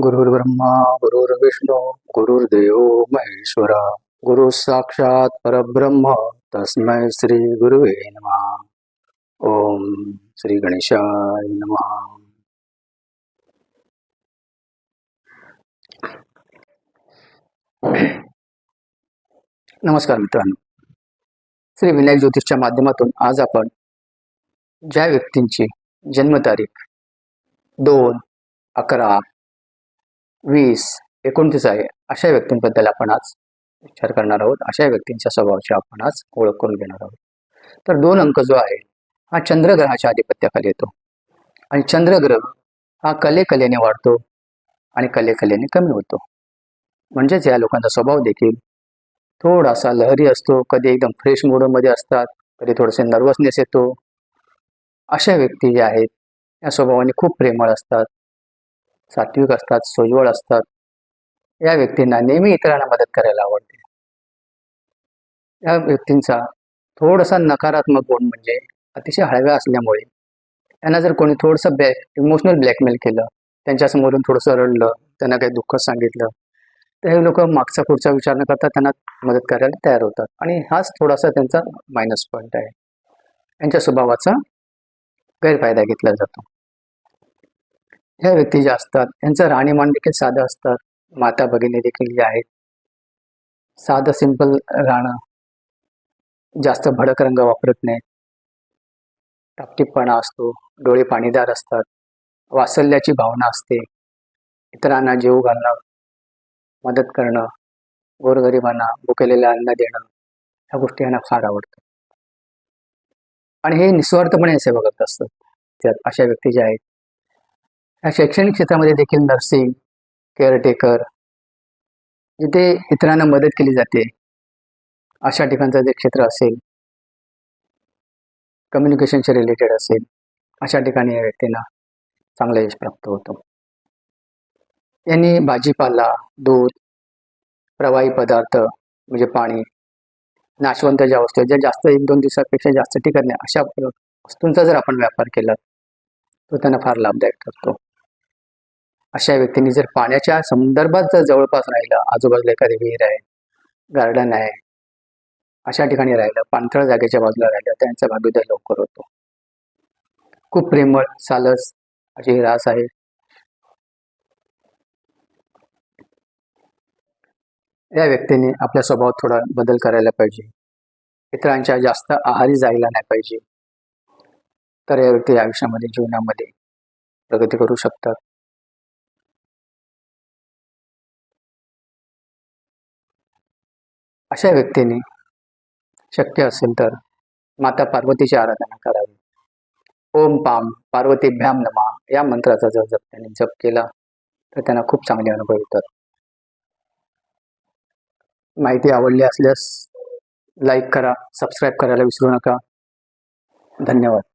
गुरुर्ब्रह्मा गुरुर्विष्णू गुरुर्देव महेश्वरा गुरु साक्षात परब्रह्म तस्मै श्री गुरुवे नम. ओम श्री गणेशाय नम. नमस्कार मित्रांनो. श्री विनायक ज्योतिषच्या माध्यमातून आज आपण ज्या व्यक्तींची जन्मतारीख दोन अकरा वीस एकोणतीस आहे. अशा व्यक्तींबद्दल आपण आज विचार करणार आहोत. अशा व्यक्तींच्या स्वभावाची आपण आज ओळख करून घेणार आहोत. तर दोन अंक जो आहे हा चंद्रग्रहाच्या आधिपत्याखाली येतो. आणि चंद्रग्रह हा कले कलेने वाढतो आणि कले कलेने कमी होतो. म्हणजेच या लोकांचा स्वभाव देखील थोडासा लहरी असतो. कधी एकदम फ्रेश मूडमध्ये असतात कधी थोडेसे नर्वसनेस येतो. अशा व्यक्ती ज्या आहेत या स्वभावाने खूप प्रेमळ असतात. सात्विक असतात सोज्वळ असतात. या व्यक्तींना नेहमी इतरांना मदत करायला आवडते. या व्यक्तींचा थोडासा नकारात्मक गुण म्हणजे अतिशय हळव्या असल्यामुळे त्यांना जर कोणी थोडंसं ब्लॅक इमोशनल ब्लॅकमेल केलं त्यांच्यासमोरून थोडंसं रडलं त्यांना काही दुःख सांगितलं तर हे लोक मागचा पुढचा विचार न करता त्यांना मदत करायला तयार होतात. आणि हाच थोडासा त्यांचा मायनस पॉईंट आहे. त्यांच्या स्वभावाचा गैरफायदा घेतला जातो. ह्या व्यक्ती ज्या असतात त्यांचं राहणीमान देखील साधं असतात. माता भगिनी देखील जे आहेत. साधं सिंपल राहणं जास्त भडक रंग वापरत नाहीत. टापटीपणा असतो. डोळे पाणीदार असतात. वासल्याची भावना असते. इतरांना जीव घालणं मदत करणं गोरगरिबांना भुकेलेलं अन्न देणं ह्या गोष्टी यांना फार आवडतात. आणि हे निस्वार्थपणे सेवा करत असतात. त्यात अशा व्यक्ती ज्या आहेत या शैक्षणिक क्षेत्रामध्ये देखील नर्सिंग केअरटेकर जिथे इतरांना मदत केली जाते. अशा ठिकाणचं जे क्षेत्र असेल कम्युनिकेशनशी रिलेटेड असेल अशा ठिकाणी या व्यक्तींना चांगला यश प्राप्त होतो. यांनी भाजीपाला दूध प्रवाही पदार्थ म्हणजे पाणी नाशवंत ज्या वस्तू आहेत ज्या जास्त एक दोन दिवसापेक्षा जास्त टिकत नाही अशा वस्तूंचा जर आपण व्यापार केला तो त्यांना फार लाभदायक ठरतो. अशा व्यक्तींनी जर पाण्याच्या संदर्भात जर जवळपास राहिलं आजूबाजूला एखादी विहीर आहे गार्डन आहे अशा ठिकाणी राहिलं पाणथळ जागेच्या बाजूला राहिलं त्यांचा भाग्योदय लवकर होतो. खूप प्रेमळ सालस अशी रास आहे. या व्यक्तीने आपला स्वभाव थोडा बदल करायला पाहिजे. इतरांच्या जास्त आहारी जायला नाही पाहिजे. तर या व्यक्ती आयुष्यामध्ये जीवनामध्ये प्रगती करू शकतात. अशा व्यक्तीने शक्य असेल तर माता पार्वतीची आराधना करावी. ओम पाम पार्वती भ्याम नमा. या मंत्राचा जर जप त्यांनी जप केला तर त्यांना खूप चांगले अनुभव येतात. माहिती आवडली असल्यास लाईक करा सबस्क्राईब करायला विसरू नका. धन्यवाद.